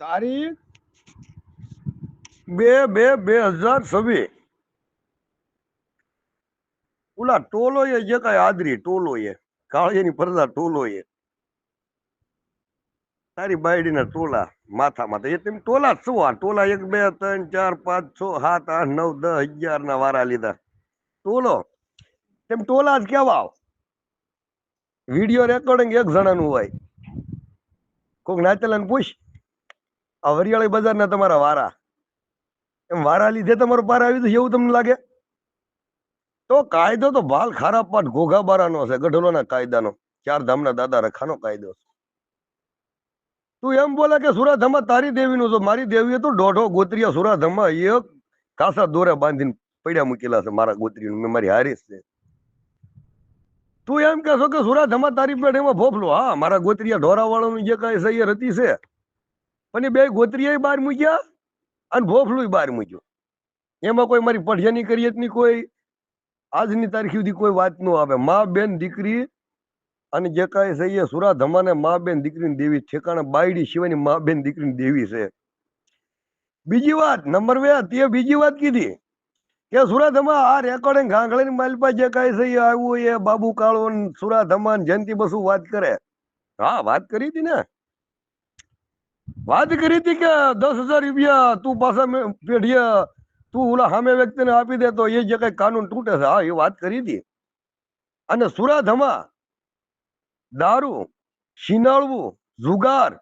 તારીખ બે બે બે હજાર છવ્વીસ. ઓલા ટોલો એ જે કઈ આદરી ટોલો એ કાળીની પરદા ટોલો એ તારી બાયડીના ટોલા માથામાં તો એ તેમ ટોલા જ શું આ? ટોલા એક, બે, ત્રણ, ચાર, પાંચ, છ, સાત, આઠ, નવ, દસ અગિયાર ના વારા લીધા. ટોલો, તેમ ટોલા જ કેવા વીડિયો રેકોર્ડિંગ એક જણાનું હોય. કોક નાચેલા પૂછ. આ વરિયાળી બજારના તમારા વારા. એમ વારા લીધે તમારો પાર આવી તો એવું તમને લાગે? તો કાયદો તો ભાલ ખારા પાટ ઘોઘા બારાનો છે, ગઢલોના કાયદાનો. ચાર ધામના દાદા રખાનો કાયદો તું એમ બોલે કે સુરાધામા તારી દેવીનું છે, મારી દેવીએ તો દોઢો ગોત્રીયા સુરાધામા એક કાસા દોરે બાંધીને પડ્યા મૂકેલા છે, મારા ગોત્રીનું, મેં મારી હારીશ છે. તું એમ કહેશો કે સુરાધામા તારી પેઢીમાં ભોફલો હા, મારા ગોત્રીયા ઢોરાવાળાનું જે કાંઈ છે એ રતી છે એ બે ગોત્રીય બહાર મૂક્યા અને ભોફલું બહાર મૂક્યો. એમાં કોઈ મારી પઢિયાની કરિયતની કોઈ? આજની તારીખ સુધી કોઈ વાત ન આવે. મા બેન દીકરી અને જે કાંઈ છે એ સુરા ધમાને મા બેન દીકરીની દેવી ઠેકાણે બાયડી સિવાયની મા બેન દીકરીની દેવી છે. બીજી વાત, નંબર બે, તે બીજી વાત કીધી કે સુરાધમા આ રેકોર્ડિંગ ગાંગળીની માલપા જે કાંઈ છે એ આવ્યું એ બાબુ કાળો સુરાધમા જયંતિ બસુ વાત કરે. હા, વાત કરી હતી ને. વાત કરી હતી કે દસ હજાર રૂપિયા તું પાછા પેઢીએ તું ઓલા સામે વ્યક્તિને આપી દે તો એ જે કઈ કાનૂન તૂટે છે. હા, એ વાત કરી હતી. અને સુરાધમા, દારૂ, શિનાળવું, જુગાર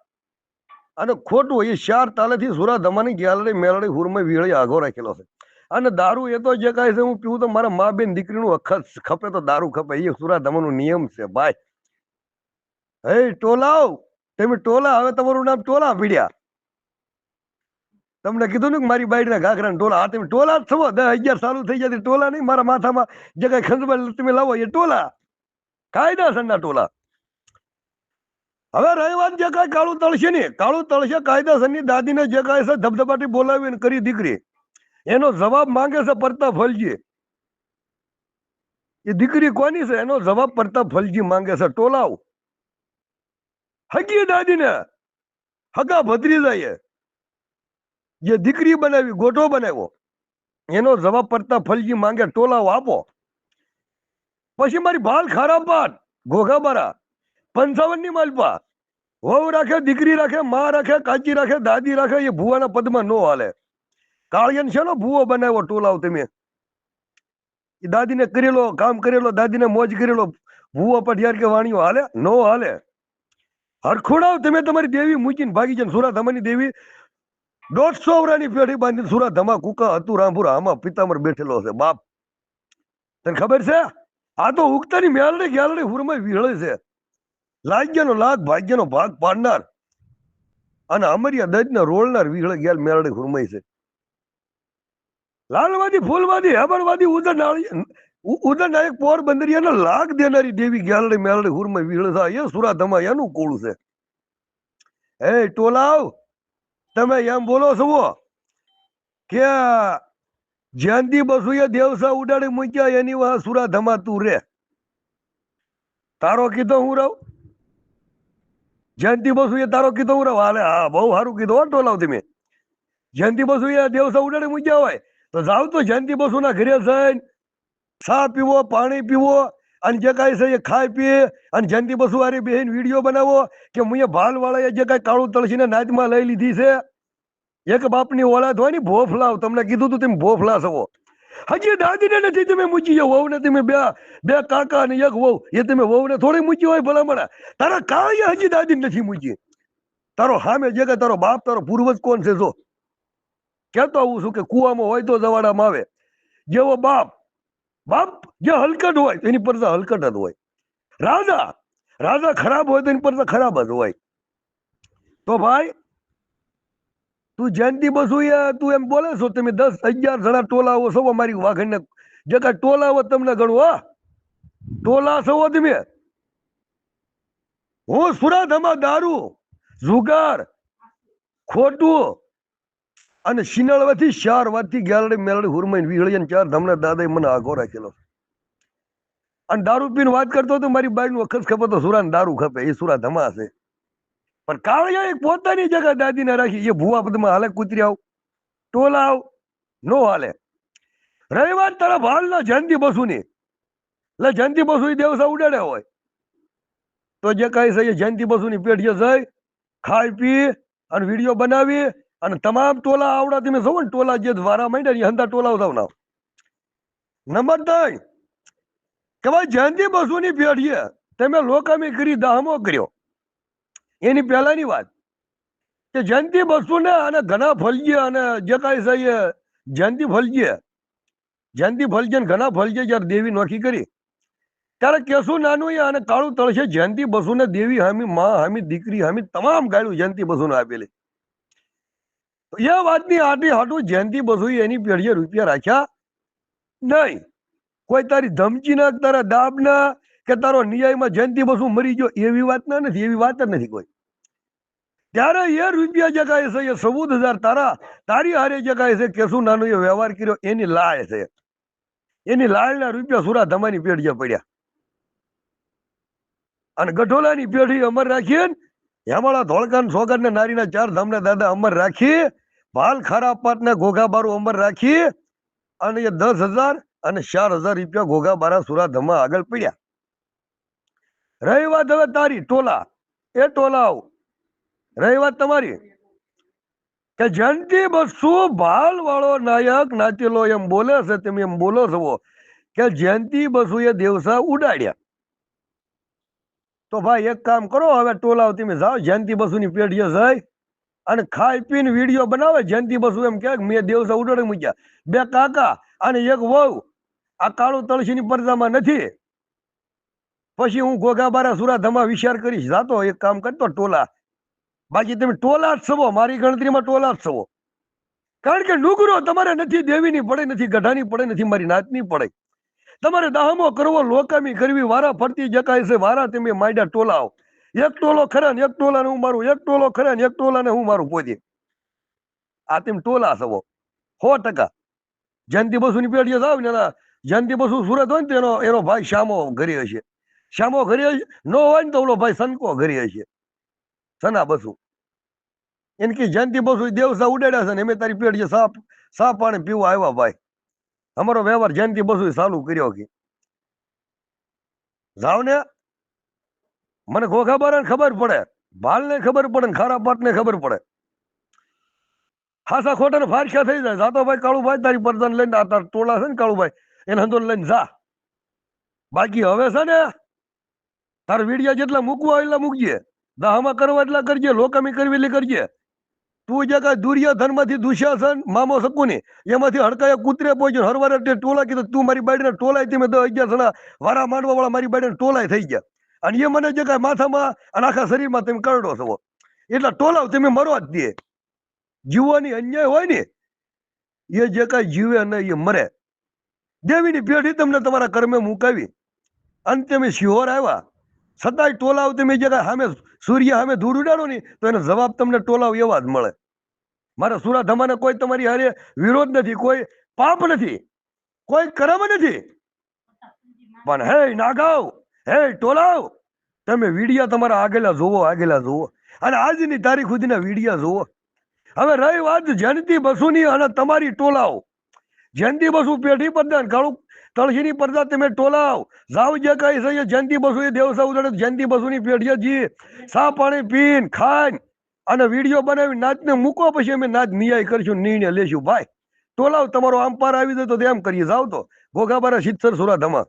અને ખોટું એ ચાર તાલેથી સુરાધમાની ગેલરી મેલડી હુરમાં વીળી આગો રાખેલો છે. અને દારૂ એ તો જે કાંઈ છે, હું પીવું તો મારા મા બેન દીકરીનું અખત ખપે તો દારૂ ખપે. એ સુરાધમાનો નિયમ છે, ભાઈ. હે, ટોલાવ! તમે ટોલા, હવે તમારું નામ ટોલા પીડ્યા તમને કીધું ને કે મારી બાઈડના ઘાઘરા ટોલા, આ તમે ટોલા જ થવો દસ અગિયાર સારું થઈ જાય ટોલા નહીં, મારા માથામાં જે કઈ ખંજબાલ તમે લાવો એ ટોલા. કાયદાસરના ટોલા. હવે રહી જે કાંઈ કાળું તળશે ને, કાળું તળશે કાયદાસરની દાદીને જે કાંઈ છે ધબધબાટી બોલાવીને કરી દીકરી. એનો જવાબ માંગે છે પરતા ફલજી એ દીકરી કોની છે? એનો જવાબ પરતા ફલજી માંગે છે. ટોલાવ હગી દાદીને. હગા ભત્રીજાએ જે દીકરી બનાવી ગોઠો બનાવ્યો. એનો જવાબ પડતા ફલજી માંગે ટોલાવ આપો. પછી મારી ભાલ ખરાબ પાટ ઘોઘા બારા પંચાવનની માલપા વહુ રાખે, દીકરી રાખે, માં રાખે, કાચી રાખે, દાદી રાખે, એ ભુવાના પદમાં નો હાલે. કાળિયન છે ભૂવો બનાવ્યો ટોલાવ તમે? દાદીને કરેલો, કામ કરેલો, દાદીને મોજ કરેલો ભૂવો પઢિયાર કે વાણીઓ હાલે? નો હાલે. હરખોડાવ તમે તમારી દેવી મૂકીને ભાગી જાય સુરાધામાની દેવી, દોઢસો વરાની પેઢી બાંધીને સુરાધામા કુકા હતું, રામપુરા આમાં પિતામર બેઠેલો છે, બાપ. તને ખબર છે? આ તો ઉગતાની મેલડી ગ્યાલડી હુરમય વિહળે છે. લાગ્યનો લાગ, ભાગ્યનો ભાગ પાડનાર. અને અમરિયા દજના રોળનાર વિહળે ગેલ મેળડી હુરમય છે. લાલવાદી, ફૂલવાદી, હેબરવાદી ઉદર નાળી ઉદર નાયક પોરબંદરિયાને લાગ દેનારી દેવી ગ્યાલડી મેલડી હુરમય વિહળે છે એ સુરાધમા એનું કોળું છે. એ ટોલાવ, તમે એમ બોલો છો કે જયંતિ બસુએ દેવસા ઉડાડી મૂક્યા એની વાહ સુરાધમા તું રે. તારો કીધો હું રહું જયંતિ બસુએ તારો કીધો હું રહું હાલે, હા, બહુ સારું કીધું હો ટોલાવ તમે. જયંતિ બસુએ દેવસા ઉડાડી મૂક્યા હોય, તો જાવ તો જયંતિ બસુના ઘરે જઈને ચા પીવો, પાણી પીવો, અને જે કાંઈ છે એ ખાઈ પીએ, અને જયંતિ બસુ હારી બેહીને વીડિયો બનાવો, કે મુએ ભાલ વાળાએ જે કાંઈ કાળું તળસીને નાચમાં લઈ લીધી છે, એક બાપની ઓલાદ હોય ને, ભોફલાવ, તમને કીધું તું તમે ભોફલા છો હજી દાદીને નથી તમે મૂકી જાવ વહુને તમે બે બે કાકા અને એક વહુ, એ તમે વહુને થોડી મૂકી હોય ભલામણા. તારા કાંઈ હજી દાદીને નથી મૂકી. તારો સામે જે કાંઈ તારો બાપ, તારો પૂર્વજ કોણ છે, જો? કહેતો આવું છું કે કુવામાં હોય તો જવાડામાં આવે. જેવો બાપ બાપ, જે હલકટ હોય એની પર હલકટ જ હોય. રાજા રાજા ખરાબ હોય તો એની પર ખરાબ જ હોય. તો ભાઈ, તું જયંતિ બસુ તું એમ બોલે છો, તમે દસ અગિયાર જણા ટોલાઓ છો મારી વાઘણને જે કાંઈ ટોલાઓ તમને ગણું, હા. ટોલા છો તમે. હું સુરાધમાં દારૂ, જુગાર, ખોટું અને શિનળવાથી ચાર વાતથી ગેલડી મેલડી હુરમાઈ વિહળી અને ચાર ધમણા દાદાએ મને આઘો રાખેલો. અને દારૂ પીને વાત કરતો તો મારી બાઈ નું વખત ખપે તો સુરાને દારૂ ખપે, એ સુરા ધમા હશે પણ કાળિયા એક પોતાની જગા દાદીને રાખી, એ ભૂવા પદમાં હાલે, કૂતરી આવ, ટોલા આવ, નો હાલે. રવિવાર તરફ તારા ભાલના જયંતિ બસુની. એટલે જયંતિ બસુ દેવસા ઉડાડે હોય. તો જે કહી છે જયંતિ બસુની પેઢીએ જઈ, ખાઈ પી અને વીડિયો બનાવી અને તમામ ટોલા આવડા તમે જોવો ને, ટોલા જે વારા માંડ્યા ને એ હંધા ટોલા ઉધાવ ના નંબર ત્રણ કે ભાઈ, જયંતિ બસુની પેઢીએ તમે લોકામી કરી, દાહમો કર્યો. એની પહેલાની વાત. કે જયંતિ બસુને અને ઘણા ફલજીએ અને જે કાંઈ છે જયંતિ ફલજીએ, જયંતિ ફલજી ને ઘણા ફલજીએ જ્યારે દેવી નોખી કરી, ત્યારે કેશું નાનું એ અને કાળું તળશે જયંતિ બસુને દેવી હામી, માં હામી, દીકરી હામી, તમામ ગાયું જયંતિ બસુને આપેલી. એ વાતની આટલી હાટું જયંતિ બસુ એની પેઢીએ રૂપિયા રાખ્યા નહીં. કોઈ તારી ધમકી ના તારા દાબ ના કે તારો ન્યાયમાં જયંતિ બસુ મરી ગયો, એવી વાત ના નથી, એવી વાત જ નથી કોઈ. ત્યારે એ રૂપિયા જગાય છે, એ ચૌદ હજાર તારા, તારી હારે જગાય છે કેશું નાનો એ વ્યવહાર કર્યો, એની લાળ છે. એની લાળના રૂપિયા સુરા ધમાની પેઢીએ પડ્યા. અને ગઢોલાની પેઢી અમર રાખીએ હેમાળા ધોળકાન સોગર ને નારીના ચાર ધામના દાદા અમર રાખી ભાલ ખારા પાટ ને ઘોઘા બારું અમર રાખી અને એ દસ હજાર અને ચાર હજાર રૂપિયા ઘોઘા બારા સુરા આગળ પડ્યા. રહી વાત હવે તારી, ટોલા. એ ટોલા રહી વાત તમારી. કે જંતી બસુ ભાલ વાળો નાયક નાચેલો એમ બોલે છે, તમે એમ બોલો છો કે જયંતિ બસુ એ દેવસા ઉડાડ્યા. તો ભાઈ એક કામ કરો, હવે ટોલાવ તમે જાઓ, જયંતિ બસુ ની પેઢીએ જઈ. અને ખાઈ પીને વીડિયો બનાવે જયંતિ બસુ એમ કે મેં દેવસા ઉડાડી મૂક્યા. બે કાકા અને એક વહુ. આ કાળું તળસીની પરદામાં નથી. પછી હું ગોગાબારા સુરાધમાં વિચાર કરીશ, જાતો એક કામ કરતો ટોલા. બાકી તમે ટોલા જ છવો, મારી ગણતરીમાં ટોલા જ છવો. કારણ કે નુગરો તમારે નથી, દેવીની પડે નથી, ગઢાની પડે નથી, મારી નાતની પડે. તમારે દાહમો કરવો, લોકામી કરવી, વારા ફરતી જકાય છે, વારા તમે માંડ્યા ટોલાઓ એક ટોલો ખરા ને એક ટોલાને હું મારું, એક ટોલો ખરા ને એક ટોલાને હું મારું પોતે. આ તેમ ટોલા છો સો ટકા. જયંતિ બસુની પેઢીએ જાવ ને જયંતિ બસુ સુરત હોય ને તો એનો ભાઈ શ્યામો ઘરે હશે. શ્યામો ઘરે નો હોય ને તો ઓલો ભાઈ સનકો ઘરે હશે. સના બસુ. એને કે જયંતિ બસુ દેવસા ઉડાડ્યા છે ને અમે તારી પેઢી સાપ સાપ પાણી પીવા આવ્યા ભાઈ. અમારો વ્યવહાર જયંતિ બસુ ચાલુ કર્યો કે. જાવ ને. મને ઘોઘા બારાને ખબર પડે. ભાલને ખબર પડે ને ખારા પાટને ખબર પડે. હાસા ખોટા ને ફારશા થઈ જાય. જાતો ભાઈ, કાળુભાઈ, તારી પરદાન લઈને આ ટોળા છે ને કાળુભાઈ, એને હંદો લઈને જા. બાકી હવે છે ને, તાર વિડિયા જેટલા મૂકવા એટલા મૂકજે. દાહમાં કરવા એટલા કરજે, લોકામી કરવી એટલી કરજે. તું જે કાંઈ દુર્યોધનમાંથી દુશાસન મામો શકુની, એમાંથી હડકાયા કૂતરે પહોંચ્યો હરવારે ટોલા કીધું, તું મારી બાડીને ટોલાય તમે દસ અગિયાર જણા વારા માંડવા વાળા મારી બાડીને ટોલાય થઈ ગયા. અને એ મને જે કાંઈ માથામાં અને આખા શરીરમાં તમે કરડો છો. એટલા ટોલાવ તમે મરવા જ દે. જીવવાની અન્યાય હોય ને, એ જે કાંઈ જીવે અને એ મરે. દેવીની પેઢી તમને તમારા કર્મે મુકાવી. અને તમે શિહોર આવ્યા. છતાંય ટોલાવ તમે જે કાંઈ સામે સૂર્ય સામે ધૂળ ઉડાડો ને, તો એનો જવાબ તમને ટોલાવ એવા જ મળે. મારા સુરા ધમાને કોઈ તમારી હારે વિરોધ નથી, કોઈ પાપ નથી, કોઈ કરમ નથી. પણ હે નાગાવ હે ટોલાવ તમે વિડિયા તમારા આગેલા જોવો આગેલા જોવો. અને આજની તારીખ સુધીના વિડિયા જોવો. હવે રહી વાત જયંતિ બસુની અને તમારી ટોલાવ જયંતિ બસુ પેઢી પ્રધાન કાળું તળસીની પડદા તમે ટોલાવ જાવ જે કઈ છે જયંતિ બસુ એ દેવસા ઉડાડે જયંતિ બસુની પેઢીએ જી. સા પાણી પીન ખાઈને અને વીડિયો બનાવી નાચને મૂકો પછી અમે નાચ નિયાય કરશું, નિર્ણય લેશું. ભાઈ ટોલાવ તમારો આમ પાર આવી જાય તો તેમ કરીએ. જાવ તો. ઘોઘાબારા સિત્તર સુરા ધમા